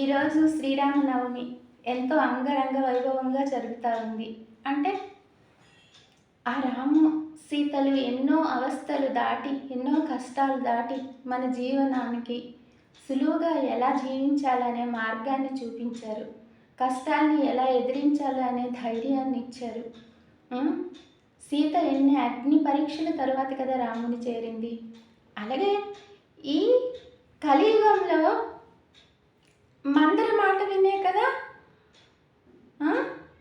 ఈరోజు శ్రీరామనవమి. ఎంతో అంగరంగ వైభవంగా జరుగుతూ ఉంది అంటే ఆ రాము సీతలు ఎన్నో అవస్థలు దాటి ఎన్నో కష్టాలు దాటి మన జీవనానికి సులువుగా ఎలా జీవించాలనే మార్గాన్ని చూపించారు. కష్టాన్ని ఎలా ఎదిరించాలి అనే ధైర్యాన్ని ఇచ్చారు. సీత ఎన్ని అగ్ని పరీక్షల తరువాత కదా రాముని చేరింది. అలాగే ఈ కలియుగంలో మందర మాట వినే కదా?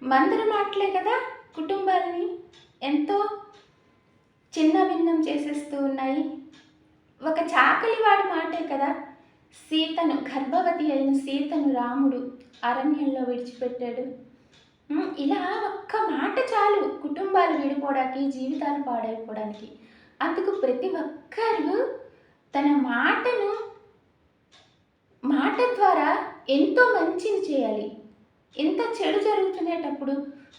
మందర మాటలే కదా కుటుంబాలని? ఎంతో చిన్న భిన్నం చేసేస్తూ ఉన్నాయి. ఒక చాకలి వాడి మాటే కదా? సీతను గర్భవతి అయిన సీతను రాముడు అరణ్యంలో విడిచిపెట్టాడు. ఇలా ఒక్క మాట చాలు కుటుంబాలు విడిపోవడానికి జీవితాలు పాడైపోవడానికి. అందుకు ప్రతి ఒక్కరూ తన మాట ఎంతో మంచిని చేయాలి. ఎంత చెడు జరుగుతునేటప్పుడు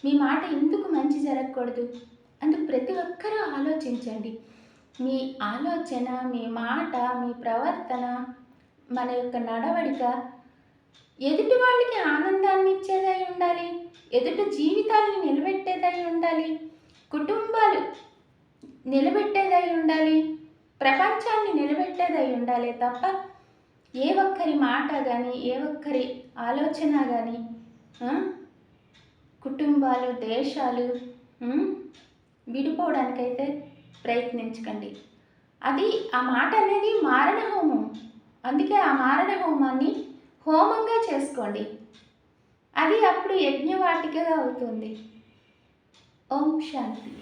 మీ మాట ఎందుకు మంచి జరగకూడదు? అందుకు ప్రతి ఒక్కరూ ఆలోచించండి. మీ ఆలోచన మీ మాట మీ ప్రవర్తన మన యొక్క నడవడిక ఎదుటి వాళ్ళకి ఆనందాన్ని ఇచ్చేదై ఉండాలి. ఎదుటి జీవితాలను నిలబెట్టేదై ఉండాలి. కుటుంబాలు నిలబెట్టేదై ఉండాలి. ప్రపంచాన్ని నిలబెట్టేదై ఉండాలి తప్ప ఒక్కరి మాట కానీ ఏ ఒక్కరి ఆలోచన కానీ కుటుంబాలు దేశాలు విడిపోవడానికైతే ప్రయత్నించకండి. అది ఆ మాట అనేది మారణ హోమం అందుకే ఆ మారణ హోమాన్ని హోమంగా చేసుకోండి. అది అప్పుడు యజ్ఞవాటికగా అవుతుంది. ఓం శాంతి.